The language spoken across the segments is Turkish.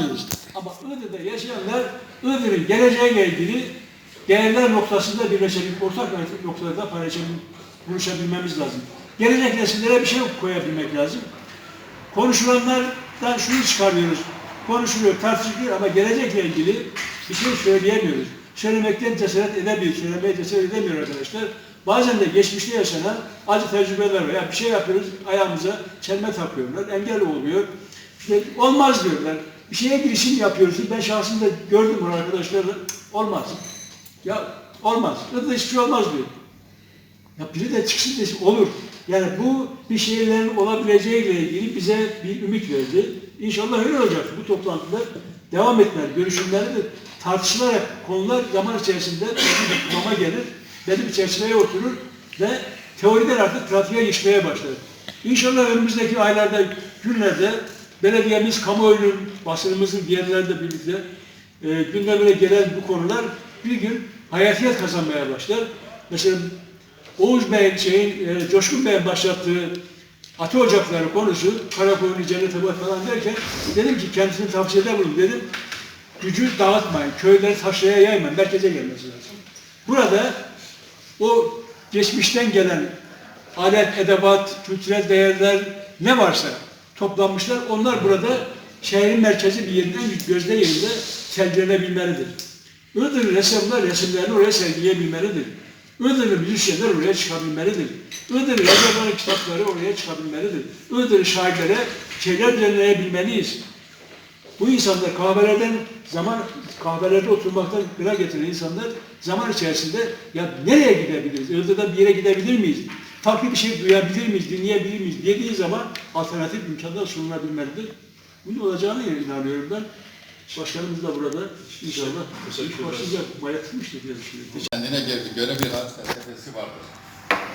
anlamıyoruz. Ama Iğdır'da yaşayanlar Iğdır'ın geleceğiyle ilgili değerler noktasında birleşebilip ortak noktalarda paylaşabilmek, buluşabilmemiz lazım. Gelecek nesillere bir şey koyabilmek lazım. Konuşulanlardan şunu çıkarıyoruz. Konuşuluyor, tartışılıyor ama gelecekle ilgili bir şey söyleyemiyoruz. Söylemekten cesaret edemiyor, söylemeye cesaret edemiyor arkadaşlar. Bazen de geçmişte yaşanan acı tecrübeler var. Ya bir şey yapıyoruz, ayağımıza çelme takıyorlar, engel oluyor. İşte olmaz diyorlar. Bir şeye girişim yapıyorsun. Ben şahsında gördüm bunu arkadaşlarla. Olmaz. Ya olmaz. Iğdır'da hiçbir şey olmaz diyor. Ya biri de çıksın desin olur. Yani bu bir şeylerin olabileceğiyle ilgili bize bir ümit verdi. İnşallah öyle olacak. Bu toplantılar devam etmeli. Görüşümleri de tartışılarak konular zaman içerisinde kıvama gelir. Belli bir çerçeveye oturur ve teoriler artık pratiğe geçmeye başlar. İnşallah önümüzdeki aylarda, günlerde belediyemiz, kamuoyunun, basınımızın diğerleriyle birlikte e, gündemine gelen bu konular bir gün hayatiyet kazanmaya başlar. Mesela Oğuz Bey'in, şeyin, e, Coşkun Bey'in başlattığı Atı Ocakları konusu, Karakoyunlu Cennet Abad falan derken dedim ki kendisini tavsiyede bulun dedim. Gücü dağıtmayın, köyleri taşraya yaymayın, merkeze gelmesi lazım. Burada o geçmişten gelen alet, edebat, kültürel değerler ne varsa toplanmışlar. Onlar burada şehrin merkezi bir yerinden gözde yerinde sergilenebilmelidir. Iğdır ressamlar resimlerini oraya sergileyebilmelidir. Iğdırlı müzisyenler oraya çıkabilmelidir. Iğdır yazarların kitapları oraya çıkabilmelidir. Iğdır şairlere şeyler düzenleyebilmeliyiz. Bu insanlar kahvelerden zaman kahvelerde oturmaktan gına getiren insanlar zaman içerisinde ya nereye gidebiliriz? Iğdır'dan bir yere gidebilir miyiz? Farklı bir şey duyabilir miyiz, dinleyebilir miyiz dediği zaman alternatif imkanlar sunulabilmelidir. Bunun olacağını inanıyorum ben. Başkanımız da burada inşallah ederiz. başlayacak. Bayatmıştır diye düşünüyorum. Kendine gö- göre bir hayat felsefesi vardır.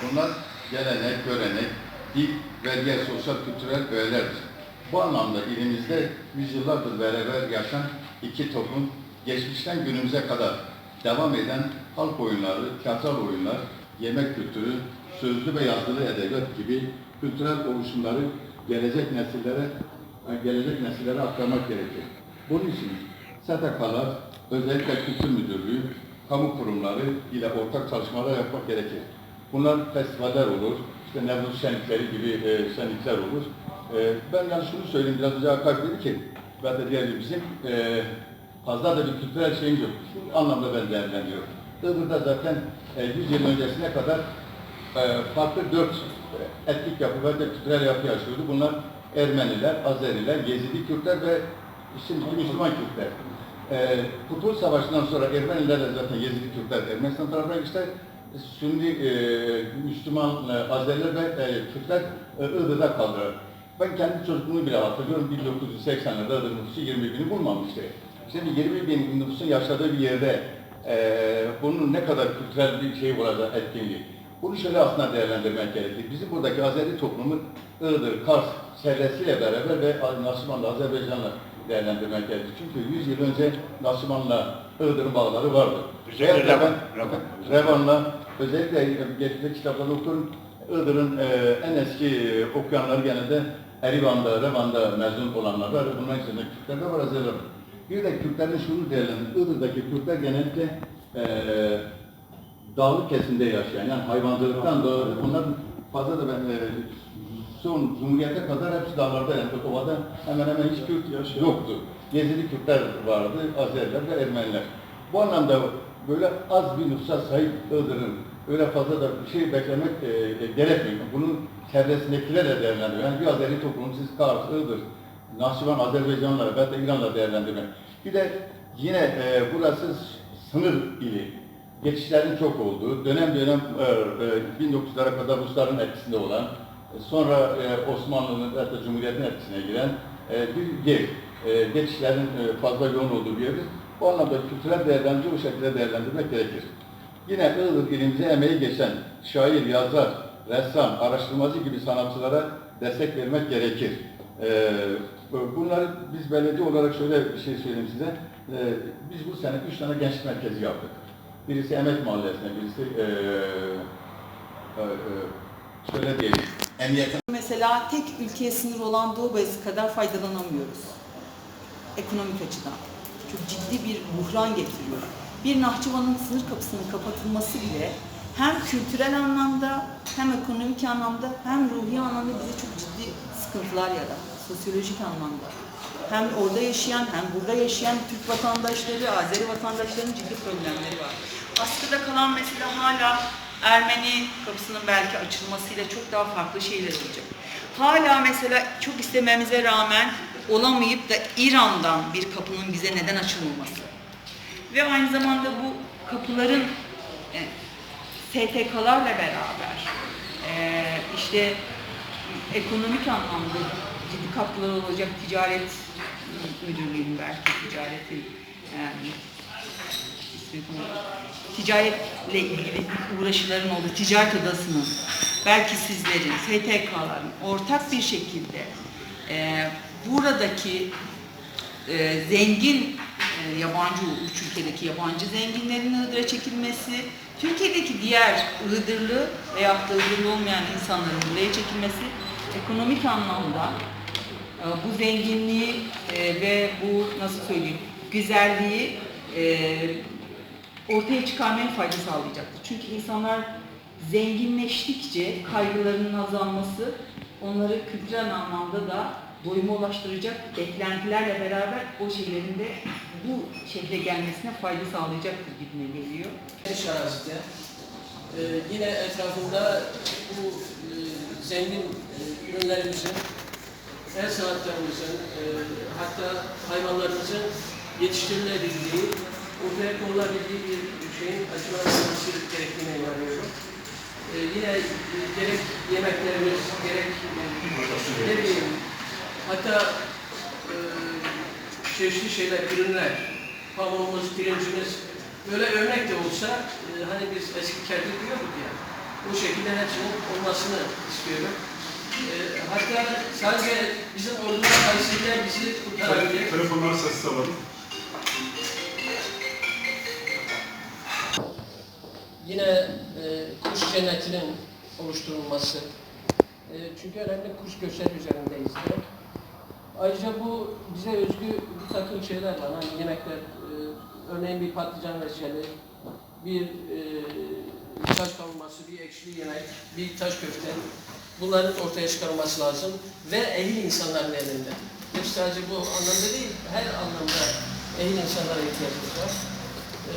Bunlar gelenek, görenek, dil ve diğer sosyal kültürel öğelerdir. Bu anlamda ilimizde yüzyıllardır beraber yaşayan iki toplum, geçmişten günümüze kadar devam eden halk oyunları, tiyatral oyunlar, yemek kültürü, sözlü ve yazılı edebiyat gibi kültürel oluşumları gelecek nesillere gelecek nesillere aktarmak gerekir. Bunun için STK'lar, özellikle Kültür Müdürlüğü, kamu kurumları ile ortak çalışmalar yapmak gerekir. Bunlar festivaller olur, işte Nevruz şenlikleri gibi e, şenlikler olur. E, ben yani şunu söyleyeyim, biraz önce Hakkari dedi ki, ben de diğer bizim e, fazla da bir kültürel şeyimiz yok. Şu anlamda ben değerlendiriyorum. Iğdır'da zaten e, 100 yıl öncesine kadar e, farklı dört e, etnik yapı ve kültürel yapı yaşıyordu. Bunlar Ermeniler, Azeriler, Yezidi Kürtler ve şimdiki Müslüman Kürtler. E, Kurtuluş Savaşı'ndan sonra Ermeniler de zaten Yezidi Kürtler Ermenistan tarafına geçtiler. Sünni e, Müslüman e, Azeriler ve e, Kürtler e, Iğdır'da kaldılar. Ben kendi çocukluğumu bile hatırlıyorum. 1980'lerde Iğdır nüfusu 20 bini bulmamıştı. Şimdi 20 bin nüfusun yaşadığı bir yerde e, bunun ne kadar kültürel bir şey olacak etkinliği. Bunu şöyle aslında değerlendirmek gerekir. Bizim buradaki Azeri toplumu Iğdır, Kars çevresiyle beraber ve Nasuman'la, Azerbaycan'la değerlendirmek gerekir. Çünkü 100 yıl önce Nasuman'la Iğdır'ın bağları vardı. Özellikle Ve Revan. Revan'la özellikle geçmiş kitaplarda okuyorum. Iğdır'ın e, en eski e, okuyanları genelde Erivan'da, Revan'da mezun olanlar var. Bunların içinde Kürtler de var, var. Bir de Kürtlerin şunu değerlendirir. Iğdır'daki Kürtler genellikle e, dağlık kesimde yaşayan, yani hayvancılıktan da onların fazla da ben e, son Cumhuriyet'e kadar hepsi dağlarda yani Kotova'da hemen hemen hiç Kürt yoktu. Gezili Kürtler vardı, Azeriler ve Ermeniler. Bu anlamda böyle az bir nüfusa sahip Iğdır'ın öyle fazla da bir şey beklemek e, e, gerekmiyor. Bunun çevresindekiler de değerlendiriyor. Yani bir Azeri toplumu siz Kars, Iğdır, Nahçıvan, Azerbaycan'la ve de İran'la değerlendirmek. Bir de yine e, burası sınır ili. Geçişlerin çok olduğu, dönem dönem e, e, 1900'lere kadar Rusların etkisinde olan, e, sonra e, Osmanlı'nın hatta Cumhuriyet'in etkisine giren e, bir yer. E, geçişlerin e, fazla yoğun olduğu bir yerdir. Bu anlamda kültürel değerlendirici bu şekilde değerlendirmek gerekir. Yine Iğdır ilimize emeği geçen şair, yazar, ressam, araştırmacı gibi sanatçılara destek vermek gerekir. Ee, bunları biz belediye olarak şöyle bir şey söyleyeyim size. Ee, biz bu sene üç tane gençlik merkezi yaptık. Birisi Emek Mahallesi'ne, birisi ee, ee, ee, şöyle diyelim, emniyete Mesela tek ülkeye sınır olan Doğu Bayezid kadar faydalanamıyoruz. ekonomik açıdan. Çok ciddi bir buhran getiriyor. Bir Nahçıvan'ın sınır kapısının kapatılması bile hem kültürel anlamda hem ekonomik anlamda hem ruhi anlamda bize çok ciddi sıkıntılar yarattı. Sosyolojik anlamda. Hem orada yaşayan hem burada yaşayan Türk vatandaşları, Azeri vatandaşlarının ciddi problemleri var. Askıda kalan mesela hala Ermeni kapısının belki açılmasıyla çok daha farklı şeyler olacak. Hala mesela çok istememize rağmen olamayıp da İran'dan bir kapının bize neden açılmaması. Ve aynı zamanda bu kapıların e, STK'larla beraber e, işte ekonomik anlamda ciddi katkıları olacak ticaret müdürlüğünün belki ticaretin yani ticaretle ilgili uğraşıların olduğu ticaret odasının belki sizlerin, STK'ların ortak bir şekilde e, buradaki e, zengin e, yabancı, üç ülkedeki yabancı zenginlerin Iğdır'a çekilmesi, Türkiye'deki diğer Iğdırlı veyahut da Iğdırlı olmayan insanların buraya çekilmesi ekonomik anlamda e, bu zenginliği e, ve bu nasıl söyleyeyim güzelliği e, ortaya çıkarmaya fayda sağlayacaktır. Çünkü insanlar zenginleştikçe kaygılarının azalması onları kültürel anlamda da doyuma ulaştıracak beklentilerle beraber o şeylerin de bu şehre gelmesine fayda sağlayacaktır gibime geliyor. geniş arazide. Ee, yine etrafında bu e, zengin e, ürünlerimizin, el sanatlarımızın, e, hatta hayvanlarımızın yetiştirilebildiği, ortaya konulabildiği bir şeyin açıklanması gerektiğine inanıyorum. Ee, yine e, gerek yemeklerimiz, gerek e, ne bileyim, hatta e, çeşitli şeyler, ürünler, pamuğumuz, pirincimiz, böyle örnek de olsa, e, hani biz eski kendi diyorduk ya, bu şekilde hepsinin olmasını istiyorum. E, hatta sadece bizim ordumuz Kayseri'den bizi kurtarabilir. Telefonları sessiz alalım. Yine e, kuş cennetinin oluşturulması. E, çünkü önemli kuş göçleri üzerindeyiz de. Ayrıca bu bize özgü bir takım şeyler var. Hani yemekler, e, örneğin bir patlıcan reçeli, bir e, taş kavurması, bir ekşili yemek, bir taş köfte. Bunların ortaya çıkarılması lazım ve ehil insanların elinde. Hep sadece bu anlamda değil, her anlamda ehil insanlara ihtiyacımız var. Ee,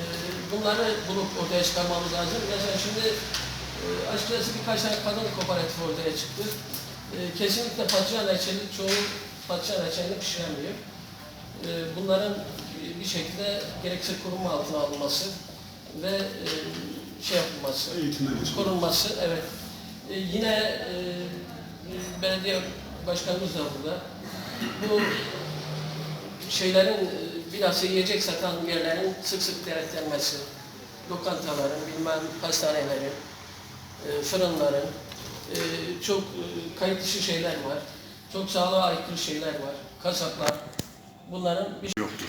bunları bulup ortaya çıkarmamız lazım. Mesela şimdi e, açıkçası birkaç tane kadın kooperatifi ortaya çıktı. E, kesinlikle patlıcan reçeli, çoğu patlıcan reçelini pişiremiyor. E, bunların bir şekilde gerekse korunma altına alınması ve e, şey yapılması, korunması, evet. E, yine e, belediye başkanımız da burada. Bu şeylerin e, bilhassa yiyecek satan yerlerin sık sık denetlenmesi, lokantaların, bilmem pastanelerin, e, fırınların, e, çok e, kayıt dışı şeyler var. Çok sağlığa aykırı şeyler var. Kasaplar. Bunların bir yoktu.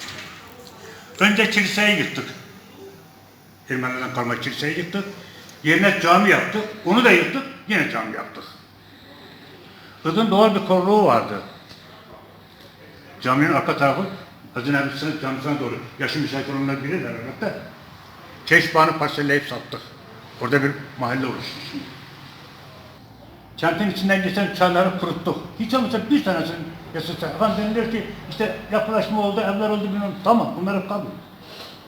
Önce kiliseyi yıktık. Ermenilerden kalma kiliseyi yıktık. Yerine cami yaptık. Onu da yıktık. Yine cami yaptık. Kızın doğal bir koruluğu vardı. Caminin arka tarafı Hazine Ebisi'nin camisine doğru. Yaşı müsait olanlar bilirler elbette. Keşbanı parselleyip sattık. Orada bir mahalle oluştu şimdi. Kentin içinden geçen çayları kuruttuk. Hiç olmazsa bir tanesinin yasası. Efendim deniliyor ki işte yapılaşma oldu, evler oldu bilmem. Tamam bunlar kalmıyor.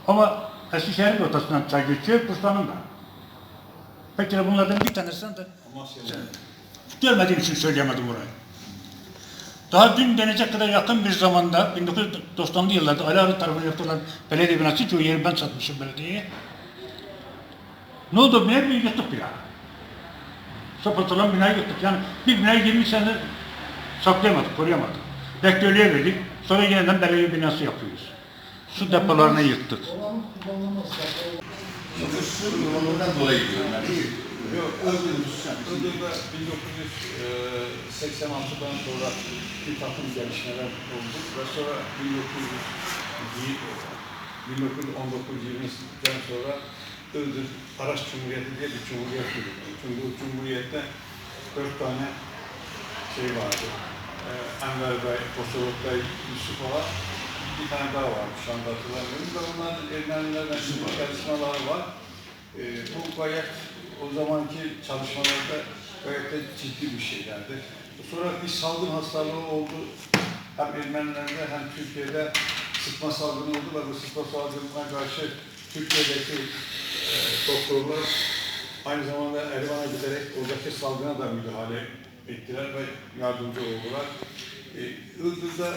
Ama Eskişehir'in ortasından çay geçiyor, Bursa'nın da. Peki de bunlardan bir tanesinden de görmediğim için söyleyemedim burayı. Daha dün denecek kadar yakın bir zamanda 1990'lı yıllarda Ali Arı tarafından yapılan belediye binası ki o yeri ben satmışım belediyeye. Ne oldu? Ne bir yıktık bina. Sapatılan binayı yıktık. Yani bir binayı 20 sene saklayamadık, koruyamadık. Bekliyorluğa verdik. Sonra yeniden belediye binası yapıyoruz. Su depolarını yıktık. Nüfusu yoğunluğundan dolayı diyorum ben. Yok, Iğdır'da 1986'dan sonra bir takım gelişmeler oldu ve sonra 1919-20'den sonra Iğdır Araç Cumhuriyeti diye bir cumhuriyet kuruldu. Çünkü cumhuriyette dört tane şey vardı. Ee, Enver Bey, Kosovo Bey, Yusuf Ağa, iki tane daha varmış şu anda hatırlamıyorum da onların Ermenilerden şimdi çalışmaları var. Ee, bu gayet o zamanki çalışmalarda gayet de ciddi bir şeylerdi. Sonra bir salgın hastalığı oldu. Hem Ermenilerde hem Türkiye'de sıtma salgını oldu ve bu sıtma salgınına karşı Türkiye'deki e, doktorlar aynı zamanda Erivan'a giderek oradaki salgına da müdahale ettiler ve yardımcı oldular. E, Iğdır'da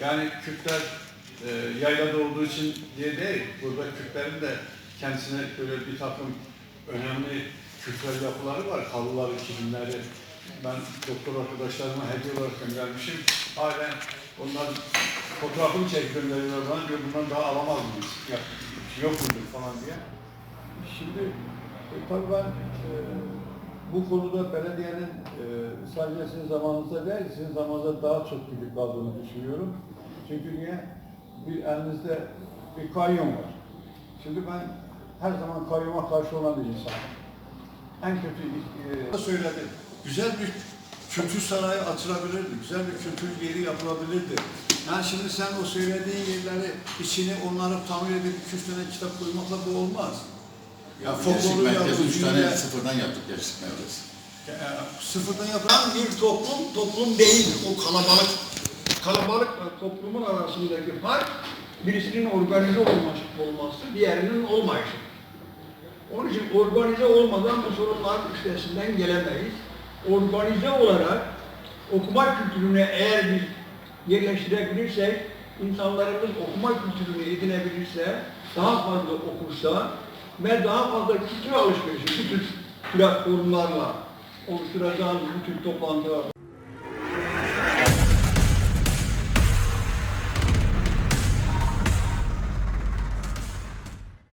yani Kürtler e, yaylada olduğu için diye değil, burada Kürtlerin de kendisine böyle bir takım önemli kültürel yapıları var. Halıları, kilimleri. Ben doktor arkadaşlarıma hediye olarak göndermişim. Halen onlar fotoğrafını çekip gönderiyorlar bana diyor bundan daha alamaz mıyız? Ya, yok mudur falan diye. Şimdi e, tabii ben e, bu konuda belediyenin e, sadece sizin zamanınızda değil, sizin zamanınızda daha çok gibi kaldığını düşünüyorum. Çünkü niye? Bir elinizde bir kayyum var. Şimdi ben her zaman kayyuma karşı olan bir insanım. En kötü e, söyledi. Güzel bir kültür sarayı açılabilirdi, güzel bir kültür yeri yapılabilirdi. Yani şimdi sen o söylediğin yerleri, içini onları tamir edip iki üç tane kitap koymakla bu olmaz. Ya folkloru Gençlik merkezi üç tane yapıp, sıfırdan yaptık gençlik merkezi. e, sıfırdan yapılan bir toplum, toplum değildir. O kalabalık. Kalabalıkla toplumun arasındaki fark birisinin organize olması, olması, diğerinin olmayışı. Onun için organize olmadan bu sorunların üstesinden gelemeyiz. Organize olarak okuma kültürüne eğer biz yerleştirebilirsek, insanlarımız okuma kültürünü edinebilirse, daha fazla okursa ve daha fazla kültür alışverişi bu tür platformlarla oluşturacağımız bu tür toplantılar